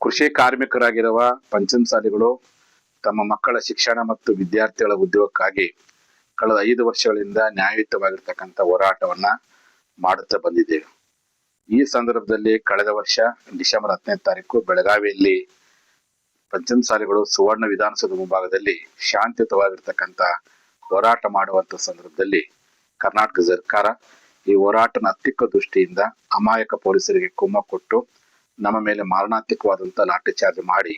ಕೃಷಿ ಕಾರ್ಮಿಕರಾಗಿರುವ ಪಂಚಮಸಾಲಿಗಳು ತಮ್ಮ ಮಕ್ಕಳ ಶಿಕ್ಷಣ ಮತ್ತು ವಿದ್ಯಾರ್ಥಿಗಳ ಉದ್ಯೋಗಕ್ಕಾಗಿ ಕಳೆದ ಐದು ವರ್ಷಗಳಿಂದ ನ್ಯಾಯಯುತವಾಗಿರ್ತಕ್ಕಂಥ ಹೋರಾಟವನ್ನ ಮಾಡುತ್ತಾ ಬಂದಿದ್ದೇವೆ. ಈ ಸಂದರ್ಭದಲ್ಲಿ ಕಳೆದ ವರ್ಷ ಡಿಸೆಂಬರ್ ಹತ್ತನೇ ತಾರೀಕು ಬೆಳಗಾವಿಯಲ್ಲಿ ಪಂಚಮಸಾಲಿಗಳು ಸುವರ್ಣ ವಿಧಾನಸೌಧ ಮುಂಭಾಗದಲ್ಲಿ ಶಾಂತಿಯುತವಾಗಿರ್ತಕ್ಕಂಥ ಹೋರಾಟ ಮಾಡುವಂತ ಸಂದರ್ಭದಲ್ಲಿ ಕರ್ನಾಟಕ ಸರ್ಕಾರ ಈ ಹೋರಾಟನ ಹತ್ತಿಕ್ಕ ದೃಷ್ಟಿಯಿಂದ ಅಮಾಯಕ ಪೊಲೀಸರಿಗೆ ಕುಮ್ಮ ಕೊಟ್ಟು ನಮ್ಮ ಮೇಲೆ ಮಾರಣಾಂತಿಕವಾದಂತ ಲಾಠಿ ಚಾರ್ಜ್ ಮಾಡಿ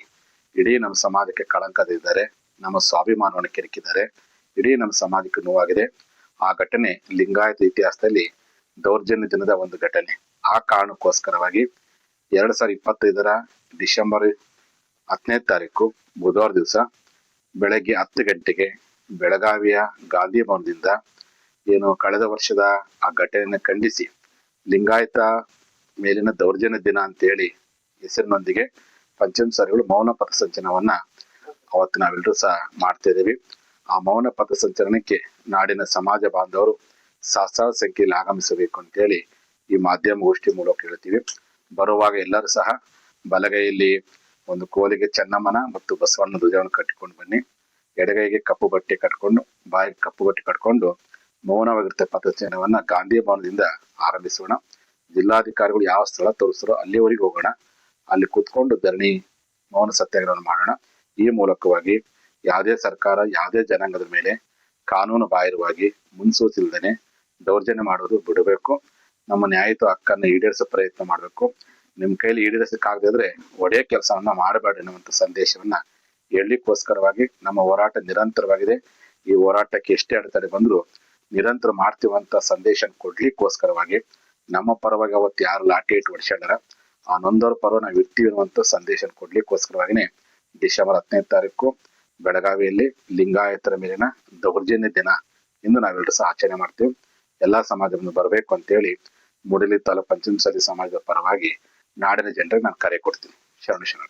ಇಡೀ ನಮ್ಮ ಸಮಾಜಕ್ಕೆ ಕಳಂಕದಿದ್ದಾರೆ, ನಮ್ಮ ಸ್ವಾಭಿಮಾನವನ್ನು ಕೆರಕಿದ್ದಾರೆ ಇಡೀ ನಮ್ಮ ಸಮಾಜಕ್ಕೆ ನೋವಾಗಿದೆ. ಆ ಘಟನೆ ಲಿಂಗಾಯತ ಇತಿಹಾಸದಲ್ಲಿ ದೌರ್ಜನ್ಯ ದಿನದ ಒಂದು ಘಟನೆ. ಆ ಕಾರಣಕ್ಕೋಸ್ಕರವಾಗಿ ಎರಡ್ ಸಾವಿರದ ಇಪ್ಪತ್ತೈದರ ಡಿಸೆಂಬರ್ ಹತ್ತನೇ ತಾರೀಕು, ಬುಧವಾರ ದಿವಸ ಬೆಳಗ್ಗೆ ಹತ್ತು ಗಂಟೆಗೆ ಬೆಳಗಾವಿಯ ಗಾಂಧಿ ಭವನದಿಂದ ಏನು ಕಳೆದ ವರ್ಷದ ಆ ಘಟನೆಯನ್ನು ಖಂಡಿಸಿ ಲಿಂಗಾಯತ ಮೇಲಿನ ದೌರ್ಜನ್ಯ ದಿನ ಅಂತೇಳಿ ಹೆಸರಿನೊಂದಿಗೆ ಪಂಚಮಸಾರಿಗಳು ಮೌನ ಪಥಸಂಚಲನವನ್ನ ಅವತ್ತು ನಾವೆಲ್ಲರೂ ಸಹ ಮಾಡ್ತಾ ಇದ್ದೀವಿ. ಆ ಮೌನ ಪಥಸಂಚಲನಕ್ಕೆ ನಾಡಿನ ಸಮಾಜ ಬಾಂಧವರು ಸಹಸ್ರಾರು ಸಂಖ್ಯೆಯಲ್ಲಿ ಆಗಮಿಸಬೇಕು ಅಂತೇಳಿ ಈ ಮಾಧ್ಯಮ ಗೋಷ್ಠಿ ಮೂಲಕ ಹೇಳ್ತೀವಿ. ಬರುವಾಗ ಎಲ್ಲರೂ ಸಹ ಬಲಗೈಯಲ್ಲಿ ಒಂದು ಕೋಲಿಗೆ ಚೆನ್ನಮ್ಮನ ಮತ್ತು ಬಸವಣ್ಣ ಧ್ವಜವನ್ನು ಕಟ್ಟಿಕೊಂಡು ಬನ್ನಿ. ಎಡಗೈಗೆ ಕಪ್ಪು ಬಟ್ಟೆ ಕಟ್ಕೊಂಡು, ಬಾಯಿಗೆ ಕಪ್ಪು ಬಟ್ಟೆ ಕಟ್ಕೊಂಡು ಮೌನವಾಗಿರುತ್ತೆ ಪಥಸಂಚಲನವನ್ನ ಗಾಂಧಿ ಭವನದಿಂದ ಆರಂಭಿಸೋಣ. ಜಿಲ್ಲಾಧಿಕಾರಿಗಳು ಯಾವ ಸ್ಥಳ ತೋರಿಸ್ತಾರೋ ಅಲ್ಲಿವರೆಗೆ ಹೋಗೋಣ. ಅಲ್ಲಿ ಕೂತ್ಕೊಂಡು ಧರಣಿ, ಮೌನ ಸತ್ಯಾಗ್ರಹವನ್ನು ಮಾಡೋಣ. ಈ ಮೂಲಕವಾಗಿ ಯಾವುದೇ ಸರ್ಕಾರ, ಯಾವುದೇ ಜನಾಂಗದ ಮೇಲೆ ಕಾನೂನು ಬಾಹಿರವಾಗಿ ಮುನ್ಸೂಚಿಲ್ದೇನೆ ದೌರ್ಜನ್ಯ ಮಾಡೋದು ಬಿಡಬೇಕು. ನಮ್ಮ ನ್ಯಾಯಿತ ಹಕ್ಕನ್ನು ಈಡೇರಿಸೋ ಪ್ರಯತ್ನ ಮಾಡಬೇಕು. ನಿಮ್ಮ ಕೈಲಿ ಈಡೇರಿಸಕ್ಕಾಗದಿದ್ರೆ ಒಡೆಯ ಕೆಲಸವನ್ನ ಮಾಡಬೇಡ ಎನ್ನುವಂಥ ಸಂದೇಶವನ್ನ ಹೇಳಲಿಕ್ಕೋಸ್ಕರವಾಗಿ ನಮ್ಮ ಹೋರಾಟ ನಿರಂತರವಾಗಿದೆ. ಈ ಹೋರಾಟಕ್ಕೆ ಎಷ್ಟೇ ಅಡೆತಡೆ ಬಂದರೂ ನಿರಂತರ ಮಾಡ್ತೀವಂತ ಸಂದೇಶ ಕೊಡ್ಲಿಕ್ಕೋಸ್ಕರವಾಗಿ ನಮ್ಮ ಪರವಾಗಿ ಅವತ್ತು ಯಾರು ಲಾಠಿ ಇಟ್ಟು ಹೊಡ್ಸ್ಯಾಡಾರ ಆ ನೊಂದವ್ರ ಪರ್ವ ನಾವು ಇರ್ತೀವಿ ಅನ್ನುವಂಥ ಸಂದೇಶ ಕೊಡ್ಲಿಕ್ಕೋಸ್ಕರವಾಗಿನೇ ಡಿಸೆಂಬರ್ ಹತ್ತನೇ ತಾರೀಕು ಬೆಳಗಾವಿಯಲ್ಲಿ ಲಿಂಗಾಯತರ ಮೇಲಿನ ದೌರ್ಜನ್ಯ ದಿನ ಇಂದು ನಾವೆಲ್ಲರೂ ಸಹ ಆಚರಣೆ ಮಾಡ್ತೀವಿ. ಎಲ್ಲಾ ಸಮಾಜವನ್ನು ಬರಬೇಕು ಅಂತೇಳಿ ಮೂಡಲಿ ತಾಲೂಕು ಪಂಚಮಸಾಲಿ ಸಮಾಜದ ಪರವಾಗಿ ನಾಡಿನ ಜನರಿಗೆ ನಾನು ಕರೆ ಕೊಡ್ತೀನಿ. ಶರಣ ಶರಣ